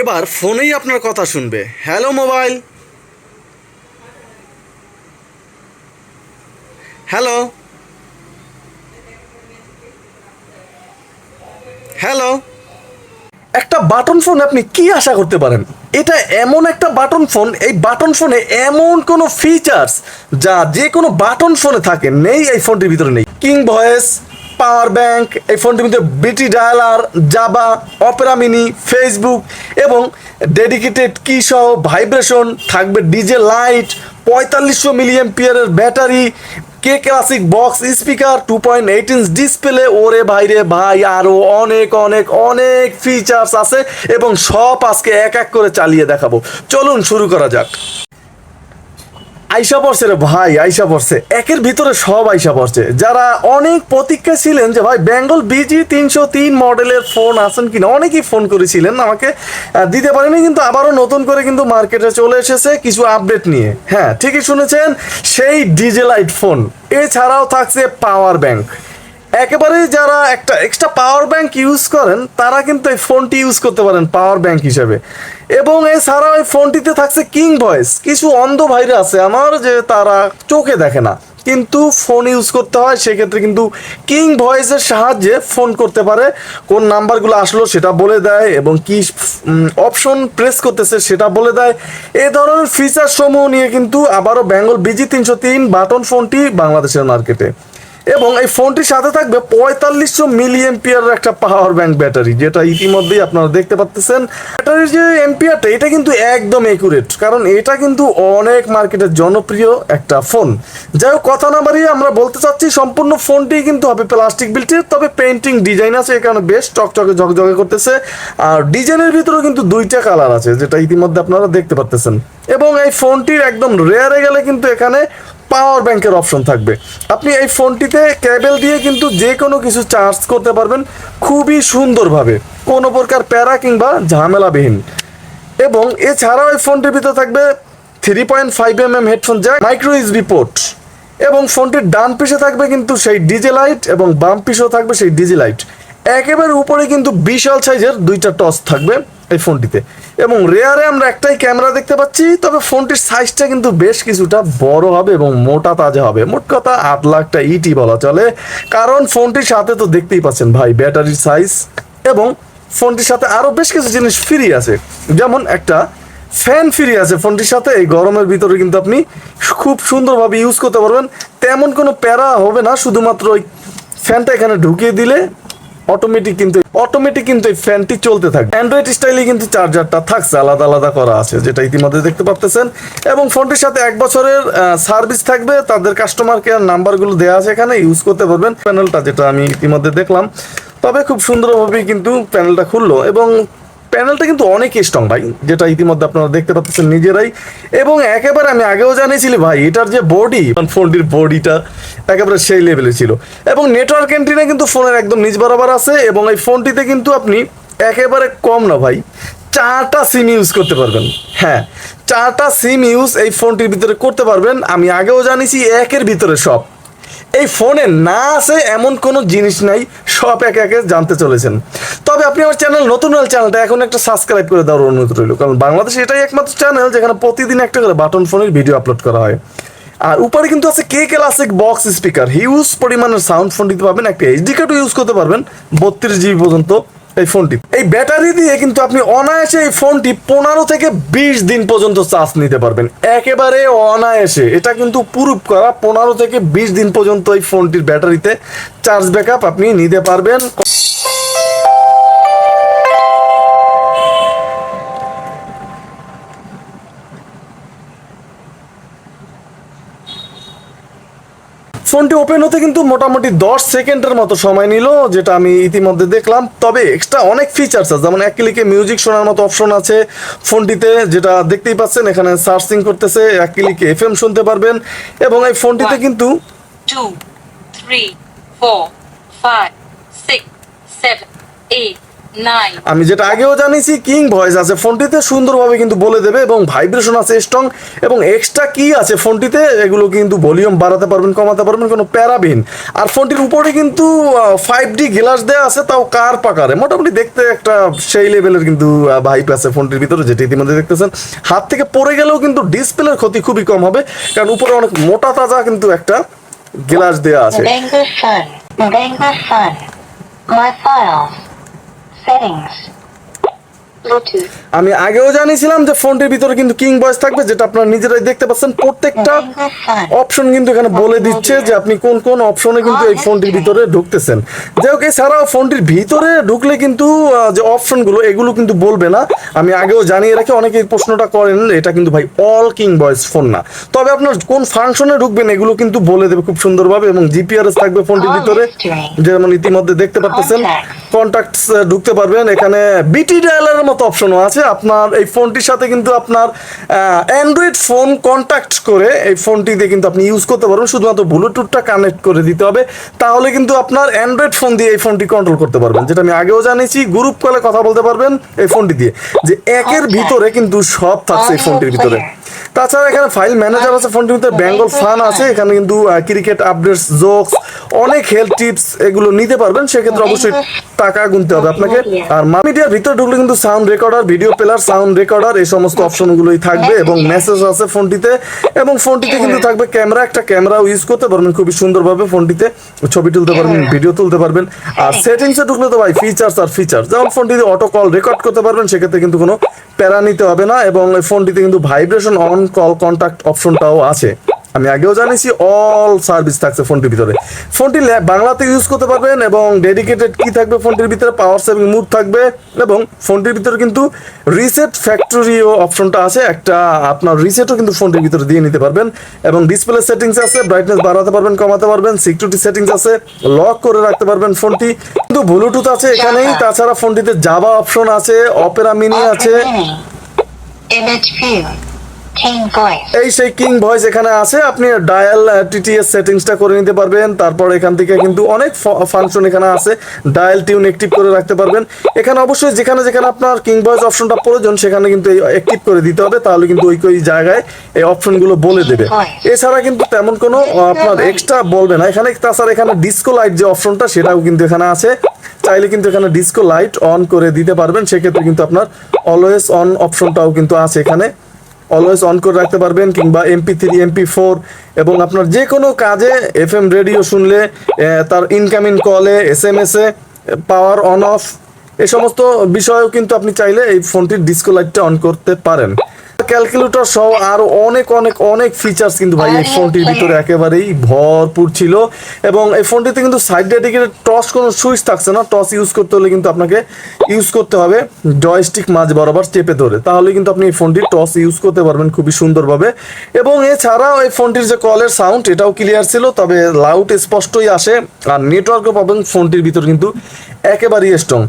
এবার ফোনেই আপনার কথা শুনবে। Hello mobile. হ্যালো। হ্যালো। একটা বাটন ফোন আপনি কি আশা করতে পারেন? এটা এমন একটা বাটন ফোন, এই বাটন ফোনে এমন কোনো ফিচার্স যা যে কোনো বাটন ফোনে থাকে, নেই এই ফোনটির ভিতরে নেই। কিং ভয়েস পাওয়ার ব্যাংক, এই ফোনটির মধ্যে BT dialer, Java, Opera mini, Facebook এবং ডেডিকেটেড কি সহ ভাইব্রেশন থাকবে ডিজে লাইট, পঁয়তাল্লিশশো মিলিয়ন পিয়ারের battery, K classic box, speaker, two point eight inch display, ওরে ভাইরে ভাই, আরও অনেক অনেক অনেক ফিচার্স আছে এবং সব আজকে এক এক করে চালিয়ে দেখাবো। চলুন শুরু করা যাক। আইসা পড়ছে রে ভাই, আইসা পড়ছে। একের ভিতরে সব আইসা পড়ছে। যারা অনেক প্রতীক্ষা ছিলেন যে, ভাই, বেঙ্গল বিজি তিনশো তিন মডেলের ফোন আছেন কিনা? অনেকেই ফোন করেছিলেন, আমাকে দিতে পারেনি, কিন্তু আবারও নতুন করে কিন্তু মার্কেটে চলে এসেছে কিছু আপডেট নিয়ে। হ্যাঁ ঠিকই শুনেছেন, সেই ডিজেলাইট ফোন। এছাড়াও থাকছে পাওয়ার ব্যাংক। একেবারে যারা একটা এক্সট্রা পাওয়ার ব্যাংক ইউজ করেন, তারা কিন্তু এই ফোনটি ইউজ করতে পারেন পাওয়ার ব্যাংক হিসেবে। এবং এছাড়াও এই ফোনটিতে থাকছে কিং ভয়েস কিছু অন্ধ ভাইরা আছে আমার যে তারা চোখে দেখে না। কিন্তু ফোন ইউজ করতে হয়, সেক্ষেত্রে কিন্তু কিং ভয়েসের সাহায্যে ফোন করতে পারে। কোন নাম্বারগুলো আসলো সেটা বলে দেয় এবং কি অপশন প্রেস করতেছে সেটা বলে দেয়। এ ধরনের ফিচার সমূহ নিয়ে কিন্তু আবারও বেঙ্গল বিজি তিনশো তিন বাটন ফোনটি বাংলাদেশের মার্কেটে এবং এই ফোনটির সাথে থাকবে পঁয়তাল্লিশশো মিলি এম্পিয়ার একটা পাওয়ার ব্যাংক ব্যাটারি যেটা ইতিমধ্যেই আপনারা দেখতে পাচ্ছেন ব্যাটারির যে এম্পিয়ারটা এটা কিন্তু একদম একুরেট কারণ এটা কিন্তু অনেক মার্কেটের জনপ্রিয় একটা ফোন যাই হোক, কথা না বাড়িয়ে আমরা বলতে চাচ্ছি, সম্পূর্ণ ফোনটি কিন্তু হবে প্লাস্টিক বিল্টের তবে পেন্টিং ডিজাইন আছে কারণে বেশ চকচকে ঝকঝকে করতেছে। আর ডিজাইনের ভিতরেও কিন্তু দুইটা কালার আছে, যেটা ইতিমধ্যে আপনারা দেখতে পাচ্তেছেন। এবং এই ফোনটির একদম রেয়ারে গেলে কিন্তু এখানে পাওয়ার ব্যাংকের অপশন থাকবে। আপনি এই ফোনটিতে কেবল দিয়ে কিন্তু যে কোনো কিছু চার্জ করতে পারবেন খুবই সুন্দরভাবে। কোনো প্রকার প্যারা কিংবা ঝামেলাবিহীন। এবং এছাড়াও এই ফোনটির ভিতরে থাকবে three point five M M headphone jack micro USB port এবং ফোনটির ডান পিসে থাকবে কিন্তু সেই ডিজে লাইট এবং বাম পিসেও থাকবে সেই ডিজে লাইট একেবারে উপরে কিন্তু বিশাল সাইজের দুইটা টস থাকবে। এই ফোনটিতে। এবং রেয়ারে আমরা একটাই ক্যামেরা দেখতে পাচ্ছি, তবে ফোনটির সাইজটা কিন্তু বেশ কিছুটা বড় হবে এবং মোটা তাজা হবে। মোট কথা আট লাখটা ইটি বলা চলে। কারণ ফোনটির সাথে তো দেখতেই পাচ্ছেন ভাই ব্যাটারির সাইজ এবং ফোনটির সাথে আরও বেশ কিছু জিনিস ফ্রি আছে। যেমন একটা ফ্যান ফ্রি আছে ফোনটির সাথে। এই গরমের ভিতরে কিন্তু আপনি খুব সুন্দরভাবে ইউজ করতে পারবেন। তেমন কোনো প্যারা হবে না, শুধুমাত্র ওই ফ্যানটা এখানে ঢুকিয়ে দিলে অটোমেটিক কিন্তু অটোমেটিক কিন্তু এই ফ্যানটি চলতে থাকবে। অ্যান্ড্রয়েড স্টাইলে কিন্তু চার্জারটা থাকছে, আলাদা আলাদা করা আছে, যেটা ইতিমধ্যে দেখতে পাচ্ছেন এবং ফোনটির সাথে এক বছরের সার্ভিস থাকবে, তাদের কাস্টমার কেয়ার নাম্বারগুলো দেওয়া আছে এখানে ইউজ করতে পারবেন। প্যানেলটা যেটা আমি ইতিমধ্যে দেখলাম। তবে খুব সুন্দরভাবেই কিন্তু প্যানেলটা খুললো এবং প্যানেলটা কিন্তু অনেক স্ট্রং ভাই, যেটা ইতিমধ্যে আপনারা দেখতে পাচ্ছেন নিজেরাই। এবং একেবারে আমি আগেও জানিয়েছিলি ভাই, এটার যে বডি ফোনটির বডিটা একেবারে সেই লেভেলে ছিল। এবং নেটওয়ার্ক এন্ট্রিটা কিন্তু ফোনের একদম নিজ বরাবর আছে, এবং এই ফোনটিতে কিন্তু আপনি একেবারে কম না ভাই, চারটা সিম ইউজ করতে পারবেন। হ্যাঁ চারটা সিম ইউজ এই ফোনটির ভিতরে করতে পারবেন। আমি আগেও জানিয়েছি একের ভিতরে সব। এই ফোনে না আছে এমন কোনো জিনিস নাই, সব একে একে জানতে চলেছেন। তবে আপনি আমার চ্যানেল, নতুন হল চ্যানেলটা এখন একটা সাবস্ক্রাইব করে দেওয়ার অনুরোধ রইল, কারণ বাংলাদেশে এটাই একমাত্র চ্যানেল যেখানে প্রতিদিন একটা করে বাটন ফোনের ভিডিও আপলোড করা হয়। আর উপরে কিন্তু আছে K classic box speaker huge পরিমাণের সাউন্ড ফোন দিতে পারবেন, একটা এইচডি কার্ডও ইউজ করতে পারবেন, বত্রিশ জিবি পর্যন্ত। এই ফোনটি এই ব্যাটারি দিয়ে কিন্তু আপনি অনায়াসে এই ফোনটি পনেরো থেকে বিশ দিন পর্যন্ত চার্জ নিতে পারবেন। একেবারে অনায়াসে। এটা কিন্তু প্রুফ করা, পনেরো থেকে বিশ দিন পর্যন্ত এই ফোনটির ব্যাটারিতে চার্জ ব্যাকআপ আপনি নিতে পারবেন। ফোনটি ওপেন হতে কিন্তু মোটামুটি দশ সেকেন্ডের মতো সময় নিল যেটা আমি ইতিমধ্যে দেখলাম। তবে এক্সট্রা অনেক ফিচার্স আছে যেমন এক ক্লিকে মিউজিক শোনার মতো অপশন আছে ফোনটিতে যেটা দেখতেই পাচ্ছেন এখানে সার্চিং করতেছে এক ক্লিকে এফ এম শুনতে পারবেন। এবং এই ফোনটিতে কিন্তু three, four, five, six, seven, eight, নাই আমি যেটা আগেও জানিয়েছি কিং ভয়েস আছে ফোনটিতে সুন্দরভাবে কিন্তু বলে দেবে এবং ভাইব্রেশন আছে স্ট্রং এবং এক্সট্রা কি আছে ফোনটিতে এগুলো কিন্তু ভলিউম বাড়াতে পারবেন কমাতে পারবেন কোনো প্যারাবিন আর ফোনটির উপরে কিন্তু ফাইভ ডি গ্লাস দেওয়া আছে তাও কার পাকারে। মোটামুটি দেখতে একটা সেই লেভেলের কিন্তু ভাইপ আছে ফোনটির ভিতরে যেটি ইতিমধ্যে দেখতেছেন। হাত থেকে পড়ে গেলেও কিন্তু ডিসপ্লের ক্ষতি খুবই কম হবে কারণ উপরে অনেক মোটা তাজা কিন্তু একটা গ্লাস দেওয়া আছে। আমি আগেও জানিয়েছিলাম যে ফোনটির ভিতরে কিন্তু কিং ভয়েস থাকবে, যেটা আপনারা নিজেরাই দেখতে পাচ্ছেন। প্রত্যেকটা অপশন কিন্তু এখানে বলে দিচ্ছে যে আপনি কোন কোন অপশনে কিন্তু এই ফোনটির ভিতরে ঢুকতেছেন। যাই হোক, এছাড়াও ফোনটির ভিতরে ঢুকলে কিন্তু যে অপশনগুলো এগুলো কিন্তু বলবে না। আমি আগেও জানিয়ে রাখি অনেকে প্রশ্নটা করেন, এটা কিন্তু ভাই অল কিং ভয়েস ফোন না। তবে আপনার কোন ফাংশনে ঢুকবেন, এগুলো কিন্তু বলে দেবে খুব সুন্দরভাবে, এবং জিপিআরএস থাকবে ফোনটির ভিতরে, যেমন ইতিমধ্যে দেখতে পাচ্ছেন কন্ট্যাক্টস ঢুকতে পারবেন। এখানে বিটি ডায়ালারের মতো অপশনও আছে। আপনার এই ফোনটির সাথে কিন্তু আপনার অ্যান্ড্রয়েড ফোন কন্ট্যাক্ট করে এই ফোনটি দিয়ে কিন্তু আপনি ইউজ করতে পারবেন। শুধুমাত্র ব্লুটুথটা কানেক্ট করে দিতে হবে। তাহলে কিন্তু আপনার অ্যান্ড্রয়েড ফোন দিয়ে এই ফোনটি কন্ট্রোল করতে পারবেন। যেটা আমি আগেও জানিয়েছি গ্রুপ কলে কথা বলতে পারবেন এই ফোনটি দিয়ে। যে একের ভিতরে কিন্তু সব থাকছে এই ফোনটির ভিতরে। তাছাড়া এখানে ফাইল ম্যানেজার আছে ফোনটির ভিতরে বেঙ্গল ফান আছে এখানে কিন্তু ক্রিকেট আপডেটস জোকস অনেক হেলথ টিপস এগুলো নিতে পারবেন সেক্ষেত্রে অবশ্যই টাকা গুনতে হবে আপনাকে। আর মিডিয়ার ভিতরে ঢুকলে কিন্তু sound recorder video player sound recorder এই সমস্ত অপশনগুলোই থাকবে এবং মেসেজ আছে ফোনটিতে এবং ফোনটিতে কিন্তু থাকবে ক্যামেরা একটা ক্যামেরাও ইউজ করতে পারবেন খুবই সুন্দরভাবে ফোনটিতে ছবি তুলতে পারবেন ভিডিও তুলতে পারবেন। আর সেটিংসে ঢুকলে তো ভাই ফিচার্স আর ফিচার যেমন ফোনটিতে অটো কল রেকর্ড করতে পারবেন সেক্ষেত্রে কিন্তু কোনো প্যারা নিতে হবে না এবং ফোনটিতে কিন্তু ভাইব্রেশন অন কল কন্টাক্ট অপশনটাও আছে। আমি আগেও জানিয়েছি অল সার্ভিস থাকছে ফোনটির ভিতরে। ফোনটি বাংলাতে ইউজ করতে পারবেন এবং ডেডিকেটেড কি থাকবে ফোনটির ভিতরে পাওয়ার সেভিং মুড থাকবে এবং ফোনটির ভিতরে কিন্তু রিসেট ফ্যাক্টরিও অপশনটা আছে। একটা আপনার রিসেটও কিন্তু ফোনটির ভিতরে দিয়ে নিতে পারবেন এবং ডিসপ্লে সেটিংস আছে ব্রাইটনেস বাড়াতে পারবেন কমাতে পারবেন সিকিউরিটি সেটিংস আছে লক করে রাখতে পারবেন ফোনটি। কিন্তু ব্লুটুথ আছে এখানেই তাছাড়া ফোনটিতে জাভা অপশন আছে অপেরা মিনি আছে। এই সেই কিং ভয়েস এখানে আছে আপনি ডায়াল টিটিএস সেটিংসটা করে নিতে পারবেন তারপর এখান থেকে কিন্তু অনেক ফাংশন এখানে আছে ডায়াল টিউন অ্যাক্টিভ করে রাখতে পারবেন। এখানে অবশ্যই যেখানে যেখানে আপনার কিং ভয়েস অপশনটা প্রয়োজন সেখানে কিন্তু এই অ্যাক্টিভ করে দিতে হবে তাহলে কিন্তু ওই ওই জায়গায় এই অপশনগুলো বলে দেবে। এছাড়া কিন্তু তেমন কোনো আপনার এক্সট্রা বলবে না। এখানে তাছাড়া এখানে ডিসকো লাইট যে অপশনটা সেটাও কিন্তু এখানে আছে। চাইলে কিন্তু এখানে ডিসকো লাইট অন করে দিতে পারবেন সেক্ষেত্রে কিন্তু আপনার অলওয়েজ অন অপশনটাও কিন্তু আছে এখানে। অলওয়েজ অন করে রাখতে পারবেন কিংবা এমপি থ্রি এমপি ফোর এবং আপনার যে কোনো কাজে এফ এম রেডিও শুনলে তার ইনকামিং কলে এস এম এস এ পাওয়ার অন অফ এ সমস্ত বিষয়েও কিন্তু আপনি চাইলে এই ফোনটির ডিসকো লাইটটা অন করতে পারেন। ক্যালকুলেটর সহ আরও অনেক অনেক অনেক ফিচার্স কিন্তু ভাই এই ফোনটির ভিতরে একেবারেই ভরপুর ছিল। এবং এই ফোনটিতে কিন্তু সাইড ডেডিকেটেড টস কোনো সুইচ থাকছে না। টস ইউজ করতে হলে কিন্তু আপনাকে ইউজ করতে হবে জয়স্টিক মাঝ বরাবর চেপে ধরে। তাহলে কিন্তু আপনি এই ফোনটি টস ইউজ করতে পারবেন খুবই সুন্দরভাবে। এবং এছাড়াও এই ফোনটির যে কলের সাউন্ড এটাও ক্লিয়ার ছিল তবে লাউড স্পষ্টই আসে। আর নেটওয়ার্কও পাবেন ফোনটির ভিতর কিন্তু একেবারেই স্ট্রং